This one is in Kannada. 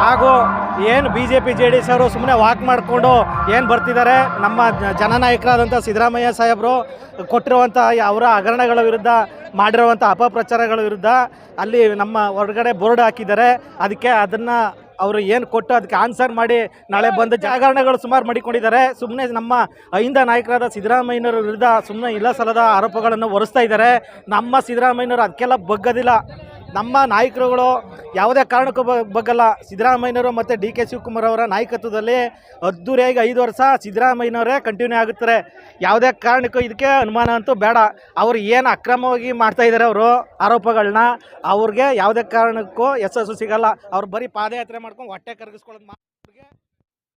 ಹಾಗೂ ಏನು B J P J D S ಸುಮ್ಮನೆ ವಾಕ್ ಮಾಡಿಕೊಂಡು ಏನು ಬರ್ತಿದ್ದಾರೆ? ನಮ್ಮ ಜನನಾಯಕರಾದಂಥ ಸಿದ್ದರಾಮಯ್ಯ ಸಾಹೇಬರು ಕೊಟ್ಟಿರುವಂಥ ಅವರ ಹಗರಣಗಳ ವಿರುದ್ಧ ಮಾಡಿರುವಂಥ ಅಪಪ್ರಚಾರಗಳ ವಿರುದ್ಧ ಅಲ್ಲಿ ನಮ್ಮ ಹೊರಗಡೆ ಬೋರ್ಡ್ ಹಾಕಿದ್ದಾರೆ. ಅದಕ್ಕೆ ಅದನ್ನು ಅವರು ಏನು ಕೊಟ್ಟು ಅದಕ್ಕೆ ಆನ್ಸರ್ ಮಾಡಿ ನಾಳೆ ಬಂದು ಜಾಗರಣೆಗಳು ಸುಮಾರು ಮಾಡಿಕೊಂಡಿದ್ದಾರೆ. ಸುಮ್ಮನೆ ನಮ್ಮ ಅಹಿಂದ ನಾಯಕರಾದ ಸಿದ್ದರಾಮಯ್ಯನವರ ವಿರುದ್ಧ ಸುಮ್ಮನೆ ಇಲ್ಲ ಸಲದ ಆರೋಪಗಳನ್ನು ಹೊರಿಸ್ತಾ ಇದ್ದಾರೆ. ನಮ್ಮ ಸಿದ್ದರಾಮಯ್ಯನವರು ಅದಕ್ಕೆಲ್ಲ ಬಗ್ಗದಿಲ್ಲ. ನಮ್ಮ ನಾಯಕರುಗಳು ಯಾವುದೇ ಕಾರಣಕ್ಕೂ ಬಗ್ಗಲ್ಲ. ಸಿದ್ದರಾಮಯ್ಯನವರು ಮತ್ತು ಡಿ ಕೆ ಶಿವಕುಮಾರ್ ಅವರ ನಾಯಕತ್ವದಲ್ಲಿ ಅದ್ದೂರಿಯಾಗಿ ಐದು ವರ್ಷ ಸಿದ್ದರಾಮಯ್ಯನವರೇ ಕಂಟಿನ್ಯೂ ಆಗುತ್ತಾರೆ. ಯಾವುದೇ ಕಾರಣಕ್ಕೂ ಇದಕ್ಕೆ ಅನುಮಾನ ಅಂತೂ ಬೇಡ. ಅವರು ಏನು ಅಕ್ರಮವಾಗಿ ಮಾಡ್ತಾಯಿದ್ದಾರೆ ಅವರು, ಆರೋಪಗಳನ್ನ, ಅವ್ರಿಗೆ ಯಾವುದೇ ಕಾರಣಕ್ಕೂ ಯಶಸ್ಸು ಸಿಗಲ್ಲ. ಅವ್ರು ಬರೀ ಪಾದಯಾತ್ರೆ ಮಾಡ್ಕೊಂಡು ಹೊಟ್ಟೆ ಕರಗಿಸ್ಕೊಳ್ಳೋದು